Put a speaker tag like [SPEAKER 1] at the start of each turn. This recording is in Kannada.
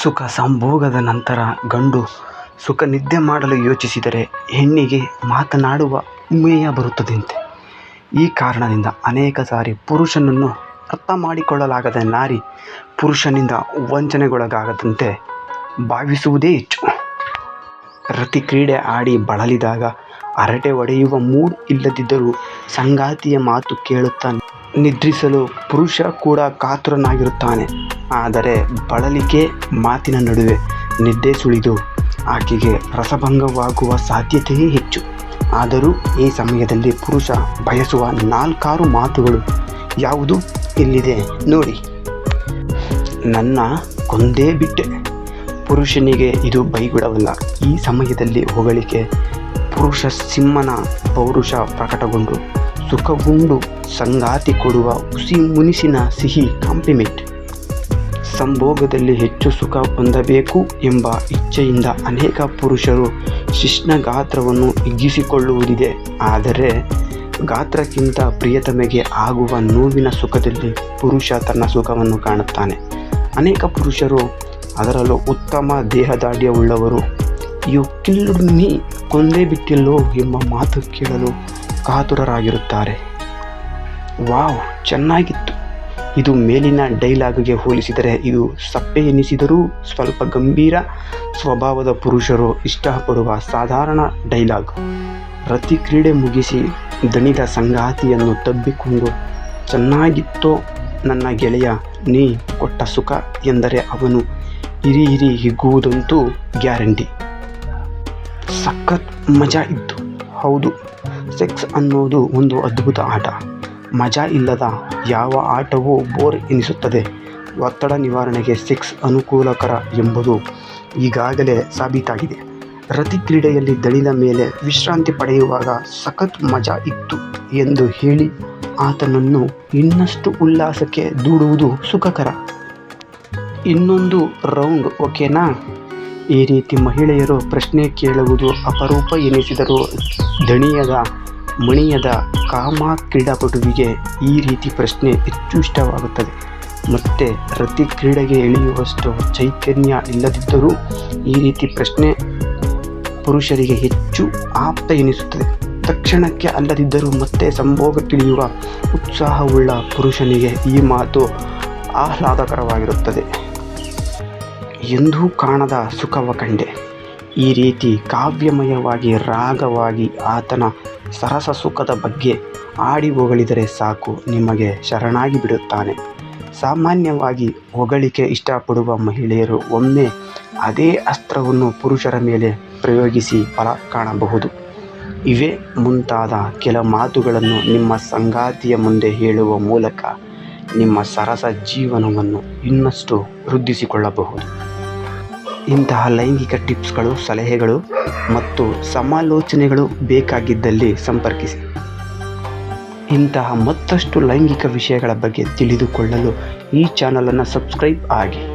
[SPEAKER 1] ಸುಖ ಸಂಭೋಗದ ನಂತರ ಗಂಡು ಸುಖ ನಿದ್ದೆ ಮಾಡಲು ಯೋಚಿಸಿದರೆ ಹೆಣ್ಣಿಗೆ ಮಾತನಾಡುವ ಉಮೇಯ ಬರುತ್ತದಂತೆ. ಈ ಕಾರಣದಿಂದ ಅನೇಕ ಸಾರಿ ಪುರುಷನನ್ನು ಅರ್ಥ ಮಾಡಿಕೊಳ್ಳಲಾಗದ ನಾರಿ ಪುರುಷನಿಂದ ವಂಚನೆಗೊಳಗಾಗದಂತೆ ಭಾವಿಸುವುದೇ ಹೆಚ್ಚು. ರತಿ ಕ್ರೀಡೆ ಆಡಿ ಬಳಲಿದಾಗ ಹರಟೆ ಒಡೆಯುವ ಮೂಡ್ ಇಲ್ಲದಿದ್ದರೂ ಸಂಗಾತಿಯ ಮಾತು ಕೇಳುತ್ತಾನೆ ನಿದ್ರಿಸಲು ಪುರುಷ ಕೂಡ ಕಾತುರನಾಗಿರುತ್ತಾನೆ. ಆದರೆ ಬಳಲಿಕೆ ಮಾತಿನ ನಡುವೆ ನಿದ್ದೆ ಸುಳಿದು ಆಕೆಗೆ ರಸಭಂಗವಾಗುವ ಸಾಧ್ಯತೆಯೇ ಹೆಚ್ಚು. ಆದರೂ ಈ ಸಮಯದಲ್ಲಿ ಪುರುಷ ಬಯಸುವ ನಾಲ್ಕಾರು ಮಾತುಗಳು ಯಾವುದು? ಇಲ್ಲಿದೆ ನೋಡಿ. ನನ್ನ ಕೊಂದೇ ಬಿಟ್ಟೆ. ಪುರುಷನಿಗೆ ಇದು ಬೈಗುಡವಲ್ಲ. ಈ ಸಮಯದಲ್ಲಿ ಹೊಗಳಿಕೆ ಪುರುಷ ಸಿಂಹನ ಪೌರುಷ ಪ್ರಕಟಗೊಂಡು ಸುಖಗುಂಡು ಸಂಗಾತಿ ಕೊಡುವ ಹುಸಿ ಮುನಿಸಿನ ಸಿಹಿ ಕಾಂಪ್ಲಿಮೆಂಟ್. ಸಂಭೋಗದಲ್ಲಿ ಹೆಚ್ಚು ಸುಖ ಹೊಂದಬೇಕು ಎಂಬ ಇಚ್ಛೆಯಿಂದ ಅನೇಕ ಪುರುಷರು ಶಿಶ್ನ ಗಾತ್ರವನ್ನು ಹಿಗ್ಗಿಸಿಕೊಳ್ಳುವುದಿದೆ. ಆದರೆ ಗಾತ್ರಕ್ಕಿಂತ ಪ್ರಿಯತಮೆಗೆ ಆಗುವ ನೋವಿನ ಸುಖದಲ್ಲಿ ಪುರುಷ ತನ್ನ ಸುಖವನ್ನು ಕಾಣುತ್ತಾನೆ. ಅನೇಕ ಪುರುಷರು ಅದರಲ್ಲೂ ಉತ್ತಮ ದೇಹದಾಢ್ಯವುಳ್ಳವರು ಯು ಕಿಲ್ಲು ನೀ, ಕೊಂದೇ ಬಿಟ್ಟಿಲ್ಲೋ ಎಂಬ ಮಾತು ಕೇಳಲು ಕಾತುರರಾಗಿರುತ್ತಾರೆ. ವಾವ್, ಚೆನ್ನಾಗಿತ್ತು. ಇದು ಮೇಲಿನ ಡೈಲಾಗ್ಗೆ ಹೋಲಿಸಿದರೆ ಇದು ಸಪ್ಪೆ ಎನಿಸಿದರೂ ಸ್ವಲ್ಪ ಗಂಭೀರ ಸ್ವಭಾವದ ಪುರುಷರು ಇಷ್ಟಪಡುವ ಸಾಧಾರಣ ಡೈಲಾಗ್. ಪ್ರತಿ ಕ್ರೀಡೆ ಮುಗಿಸಿ ದಣಿದ ಸಂಗಾತಿಯನ್ನು ತಬ್ಬಿಕೊಂಡು, ಚೆನ್ನಾಗಿತ್ತೋ ನನ್ನ ಗೆಳೆಯ, ನೀ ಕೊಟ್ಟ ಸುಖ ಎಂದರೆ ಅವನು ಹಿರಿ ಹಿರಿ ಹಿಗ್ಗುವುದಂತೂ ಗ್ಯಾರಂಟಿ. ಸಖತ್ ಮಜಾ ಇತ್ತು. ಹೌದು, ಸೆಕ್ಸ್ ಅನ್ನೋದು ಒಂದು ಅದ್ಭುತ ಆಟ. ಮಜಾ ಇಲ್ಲದ ಯಾವ ಆಟವೂ ಬೋರ್ ಎನಿಸುತ್ತದೆ. ಒತ್ತಡ ನಿವಾರಣೆಗೆ ಸಿಕ್ಸ್ ಅನುಕೂಲಕರ ಎಂಬುದು ಈಗಾಗಲೇ ಸಾಬೀತಾಗಿದೆ. ರತಿ ಕ್ರೀಡೆಯಲ್ಲಿ ದಣಿದ ಮೇಲೆ ವಿಶ್ರಾಂತಿ ಪಡೆಯುವಾಗ ಸಖತ್ ಮಜಾ ಇತ್ತು ಎಂದು ಹೇಳಿ ಆತನನ್ನು ಇನ್ನಷ್ಟು ಉಲ್ಲಾಸಕ್ಕೆ ದೂಡುವುದು ಸುಖಕರ. ಇನ್ನೊಂದು ರೌಂಡ್, ಓಕೆನಾ? ಈ ರೀತಿ ಮಹಿಳೆಯರು ಪ್ರಶ್ನೆ ಕೇಳುವುದು ಅಪರೂಪ ಎನಿಸಿದರೂ. ದಣಿಯದ ಮಣಿಯದ ಕಾಮ ಕ್ರೀಡಾಪಟುವಿಗೆ ಈ ರೀತಿ ಪ್ರಶ್ನೆ ಹೆಚ್ಚು ಇಷ್ಟವಾಗುತ್ತದೆ ಮತ್ತು ರತಿ ಕ್ರೀಡೆಗೆ ಇಳಿಯುವಷ್ಟು ಚೈತನ್ಯ ಇಲ್ಲದಿದ್ದರೂ ಈ ರೀತಿ ಪ್ರಶ್ನೆ ಪುರುಷರಿಗೆ ಹೆಚ್ಚು ಆಪ್ತ ಎನಿಸುತ್ತದೆ. ತಕ್ಷಣಕ್ಕೆ ಅಲ್ಲದಿದ್ದರೂ ಮತ್ತೆ ಸಂಭೋಗಕ್ಕಿಳಿಯುವ ಉತ್ಸಾಹವುಳ್ಳ ಪುರುಷನಿಗೆ ಈ ಮಾತು ಆಹ್ಲಾದಕರವಾಗಿರುತ್ತದೆ. ಎಂದೂ ಕಾಣದ ಸುಖವ ಕಂಡೆ. ಈ ರೀತಿ ಕಾವ್ಯಮಯವಾಗಿ ರಾಗವಾಗಿ ಆತನ ಸರಸ ಸುಖದ ಬಗ್ಗೆ ಆಡಿ ಹೊಗಳಿದರೆ ಸಾಕು, ನಿಮಗೆ ಶರಣಾಗಿ ಬಿಡುತ್ತಾನೆ. ಸಾಮಾನ್ಯವಾಗಿ ಹೊಗಳಿಕೆ ಇಷ್ಟಪಡುವ ಮಹಿಳೆಯರು ಒಮ್ಮೆ ಅದೇ ಅಸ್ತ್ರವನ್ನು ಪುರುಷರ ಮೇಲೆ ಪ್ರಯೋಗಿಸಿ ಫಲ ಕಾಣಬಹುದು. ಇವೇ ಮುಂತಾದ ಕೆಲ ಮಾತುಗಳನ್ನು ನಿಮ್ಮ ಸಂಗಾತಿಯ ಮುಂದೆ ಹೇಳುವ ಮೂಲಕ ನಿಮ್ಮ ಸರಸ ಜೀವನವನ್ನು ಇನ್ನಷ್ಟು ವೃದ್ಧಿಸಿಕೊಳ್ಳಬಹುದು. ಇಂತಹ ಲೈಂಗಿಕ ಟಿಪ್ಸ್ಗಳು, ಸಲಹೆಗಳು ಮತ್ತು ಸಮಾಲೋಚನೆಗಳು ಬೇಕಾಗಿದ್ದಲ್ಲಿ ಸಂಪರ್ಕಿಸಿ. ಇಂತಹ ಮತ್ತಷ್ಟು ಲೈಂಗಿಕ ವಿಷಯಗಳ ಬಗ್ಗೆ ತಿಳಿದುಕೊಳ್ಳಲು ಈ ಚಾನಲನ್ನು ಸಬ್ಸ್ಕ್ರೈಬ್ ಆಗಿ.